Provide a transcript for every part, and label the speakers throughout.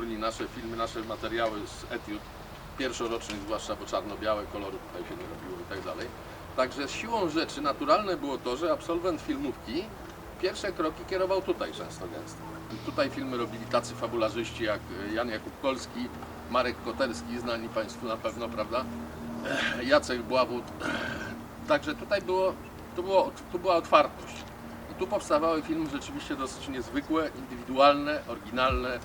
Speaker 1: nasze filmy, nasze materiały z etiud pierwszorocznych, zwłaszcza, bo czarno-białe kolory tutaj się nie robiło i tak dalej. Także siłą rzeczy naturalne było to, że absolwent filmówki pierwsze kroki kierował tutaj często gęsto. Tutaj filmy robili tacy fabularzyści jak Jan Jakub Kolski, Marek Koterski, znani Państwu na pewno, prawda? Jacek Bławut. Także tutaj było, to, było, to była otwartość. I tu powstawały filmy rzeczywiście dosyć niezwykłe, indywidualne, oryginalne.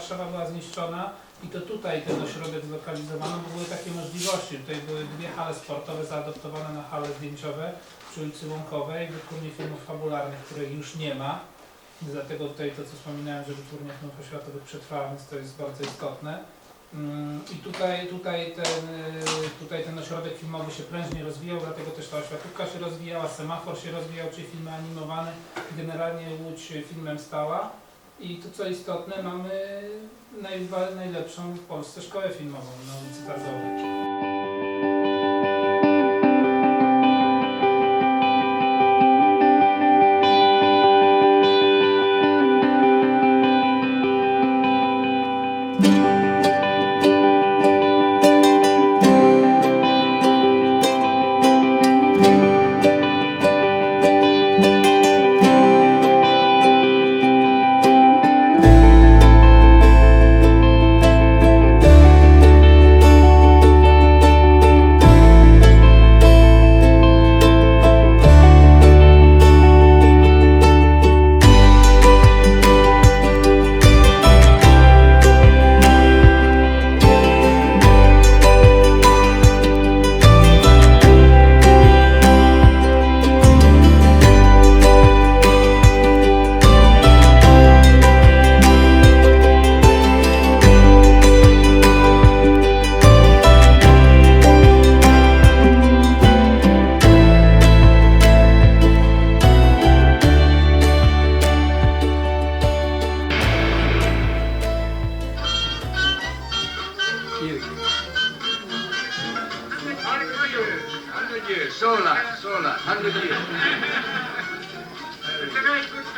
Speaker 2: Warszawa była zniszczona i to tutaj ten ośrodek zlokalizowano, bo były takie możliwości. Tutaj były dwie hale sportowe zaadoptowane na hale zdjęciowe przy ulicy Łąkowej, wytwórnie filmów fabularnych, których już nie ma. Dlatego tutaj to, co wspominałem, że wytwórnia filmów oświatowych przetrwała, więc to jest bardzo istotne. Mm, I tutaj, tutaj, ten, y, tutaj ten ośrodek filmowy się prężnie rozwijał, dlatego też ta oświatówka się rozwijała, semafor się rozwijał, czyli filmy animowane. Generalnie Łódź filmem stała. I to co istotne, mamy najlepszą w Polsce szkołę filmową na ulicy Targowej.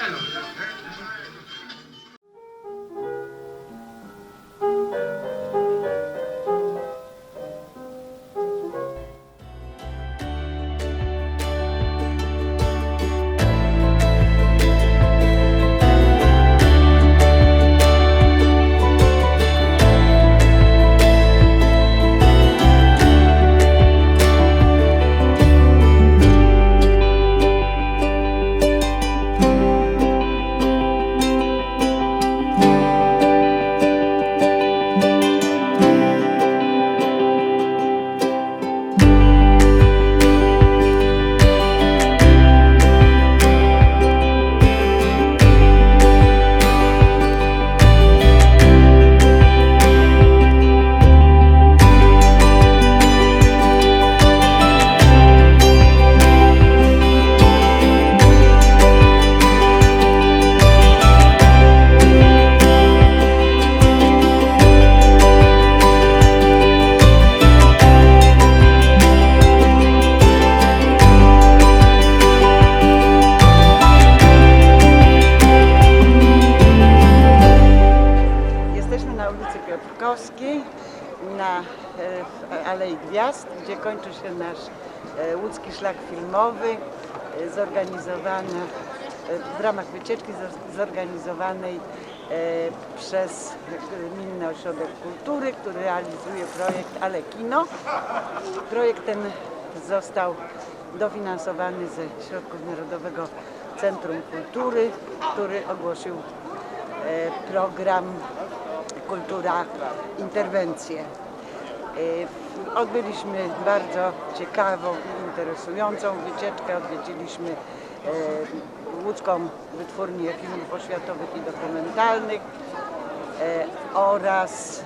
Speaker 3: Ah, Hello. Szlak filmowy, e, zorganizowany e, w ramach wycieczki zor- zorganizowanej e, przez Gminny Ośrodek Kultury, który realizuje projekt Ale Kino. Projekt ten został dofinansowany ze środków Narodowego Centrum Kultury, który ogłosił program Kultura Interwencje. W- Odbyliśmy bardzo ciekawą i interesującą wycieczkę. Odwiedziliśmy e, łódzką wytwórnię filmów oświatowych i dokumentalnych e, oraz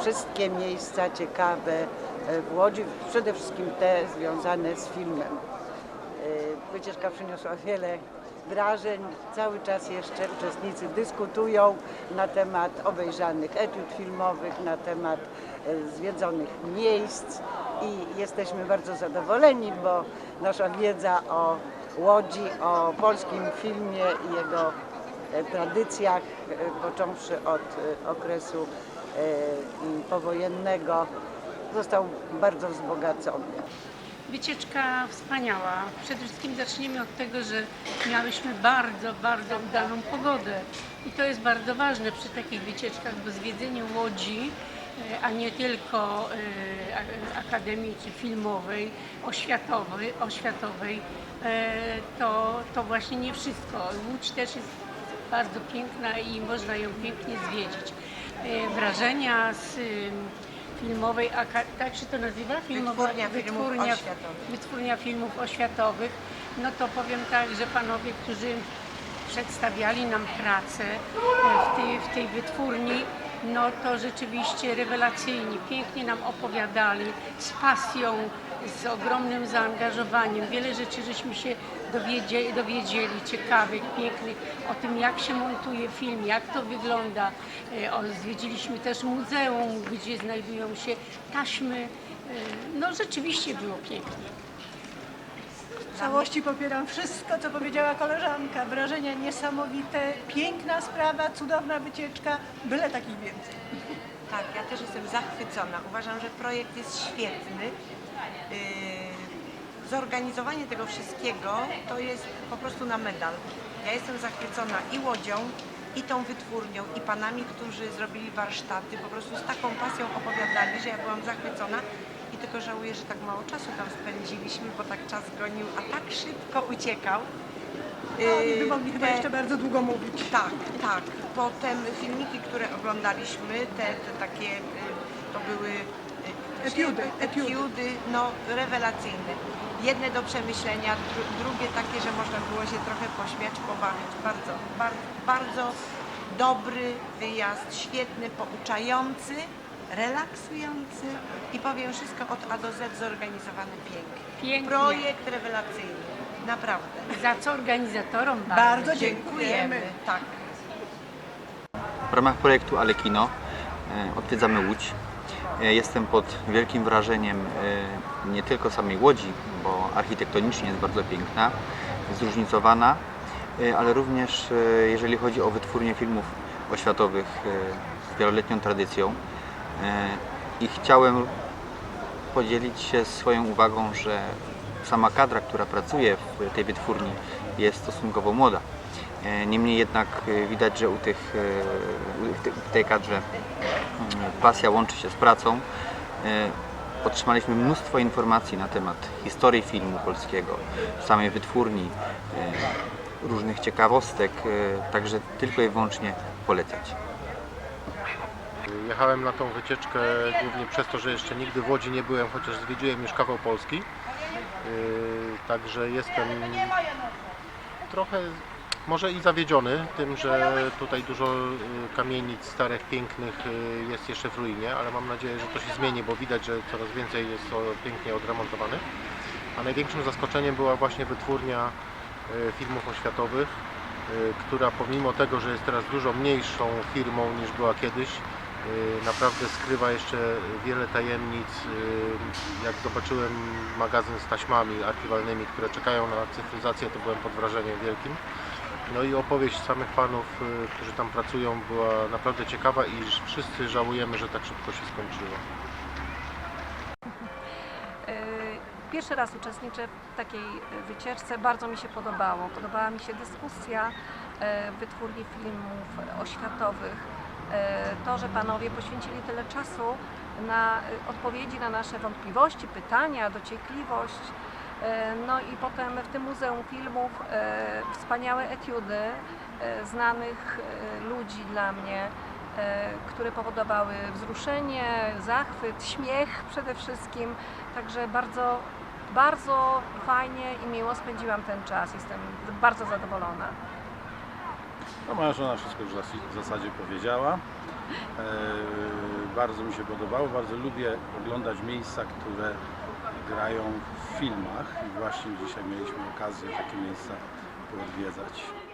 Speaker 3: wszystkie miejsca ciekawe w Łodzi, przede wszystkim te związane z filmem. Wycieczka przyniosła wiele wrażeń. Cały czas jeszcze uczestnicy dyskutują na temat obejrzanych etiud filmowych, na temat e, zwiedzonych miejsc i jesteśmy bardzo zadowoleni, bo nasza wiedza o Łodzi, o polskim filmie i jego e, tradycjach, e, począwszy od okresu powojennego, został bardzo wzbogacony.
Speaker 4: Wycieczka wspaniała. Przede wszystkim zaczniemy od tego, że miałyśmy bardzo, bardzo udaną pogodę. I to jest bardzo ważne przy takich wycieczkach, bo zwiedzenie Łodzi, e, a nie tylko e, Akademii filmowej, oświatowej, oświatowej e, to, to właśnie nie wszystko. Łódź też jest bardzo piękna i można ją pięknie zwiedzić. Wrażenia z filmowej, aka- tak się to nazywa? Filmowa,
Speaker 3: Wytwórnia Filmów Oświatowych.
Speaker 4: Wytwórnia Filmów Oświatowych, no to powiem tak, że panowie, którzy przedstawiali nam pracę e, w tej, w tej wytwórni, no to rzeczywiście rewelacyjni, pięknie nam opowiadali, z pasją, z ogromnym zaangażowaniem. Wiele rzeczy żeśmy się dowiedzieli, dowiedzieli ciekawych, pięknych, o tym jak się montuje film, jak to wygląda. E, Zwiedziliśmy też muzeum, gdzie znajdują się taśmy. E, No rzeczywiście było pięknie.
Speaker 5: W całości popieram wszystko, co powiedziała koleżanka. Wrażenia niesamowite, piękna sprawa, cudowna wycieczka, byle takich więcej.
Speaker 6: Tak, ja też jestem zachwycona. Uważam, że projekt jest świetny. Yy, Zorganizowanie tego wszystkiego to jest po prostu na medal. Ja jestem zachwycona i łodzią, i tą wytwórnią, i panami, którzy zrobili warsztaty. Po prostu z taką pasją opowiadali, że ja byłam zachwycona. I tylko żałuję, że tak mało czasu tam spędziliśmy, bo tak czas gonił, a tak szybko uciekał.
Speaker 5: Oni by
Speaker 6: Yy,
Speaker 5: mogli chyba jeszcze bardzo długo mówić.
Speaker 6: tak, tak. Potem filmiki, które oglądaliśmy, te, te takie, y, to były y,
Speaker 5: Etiudy, etiudy.
Speaker 6: etiudy, no rewelacyjne. Jedne do przemyślenia, dru- drugie takie, że można było się trochę pośmiać, pobawić. Bardzo, bardzo, bardzo dobry wyjazd, świetny, pouczający, relaksujący i powiem wszystko od A do Z zorganizowany pięknie.
Speaker 4: Pięknie.
Speaker 6: Projekt rewelacyjny, naprawdę.
Speaker 4: Za co organizatorom bardzo.
Speaker 5: Bardzo
Speaker 6: Dziękujemy.
Speaker 5: dziękujemy.
Speaker 6: Tak.
Speaker 7: W ramach projektu Alekino e, odwiedzamy Łódź. E, Jestem pod wielkim wrażeniem e, nie tylko samej Łodzi, bo architektonicznie jest bardzo piękna, zróżnicowana, e, ale również e, jeżeli chodzi o wytwórnię filmów oświatowych e, z wieloletnią tradycją. E, I chciałem podzielić się swoją uwagą, że sama kadra, która pracuje w tej wytwórni jest stosunkowo młoda. E, Niemniej jednak e, widać, że u tych, w te- w tej kadrze mm, pasja łączy się z pracą. Otrzymaliśmy mnóstwo informacji na temat historii filmu polskiego, samej wytwórni, różnych ciekawostek, także tylko i wyłącznie polecać.
Speaker 8: Jechałem na tą wycieczkę głównie przez to, że jeszcze nigdy w Łodzi nie byłem, chociaż zwiedziłem już kawał Polski. Yy, Także jestem trochę może i zawiedziony tym, że tutaj dużo yy, kamienic starych, pięknych yy, jest jeszcze w ruinie, ale mam nadzieję, że to się zmieni, bo widać, że coraz więcej jest pięknie odremontowanych. A największym zaskoczeniem była właśnie wytwórnia filmów oświatowych, która pomimo tego, że jest teraz dużo mniejszą firmą niż była kiedyś, naprawdę skrywa jeszcze wiele tajemnic. Yy, Jak zobaczyłem magazyn z taśmami archiwalnymi, które czekają na cyfryzację, to byłem pod wrażeniem wielkim. No i opowieść samych panów, yy, którzy tam pracują, była naprawdę ciekawa i wszyscy żałujemy, że tak szybko się skończyło.
Speaker 9: pierwszy raz uczestniczę w takiej wycieczce. Bardzo mi się podobało. Podobała mi się dyskusja wytwórni filmów oświatowych. E, To, że panowie poświęcili tyle czasu na e, odpowiedzi na nasze wątpliwości, pytania, dociekliwość. E, No i potem w tym Muzeum Filmów wspaniałe etiudy znanych ludzi dla mnie, które powodowały wzruszenie, zachwyt, śmiech przede wszystkim. Także bardzo, bardzo fajnie i miło spędziłam ten czas. Jestem bardzo zadowolona.
Speaker 10: No moja żona wszystko już w zas- w zasadzie powiedziała. E, bardzo mi się podobało, bardzo lubię oglądać miejsca, które grają w filmach i właśnie dzisiaj mieliśmy okazję takie miejsca poodwiedzać.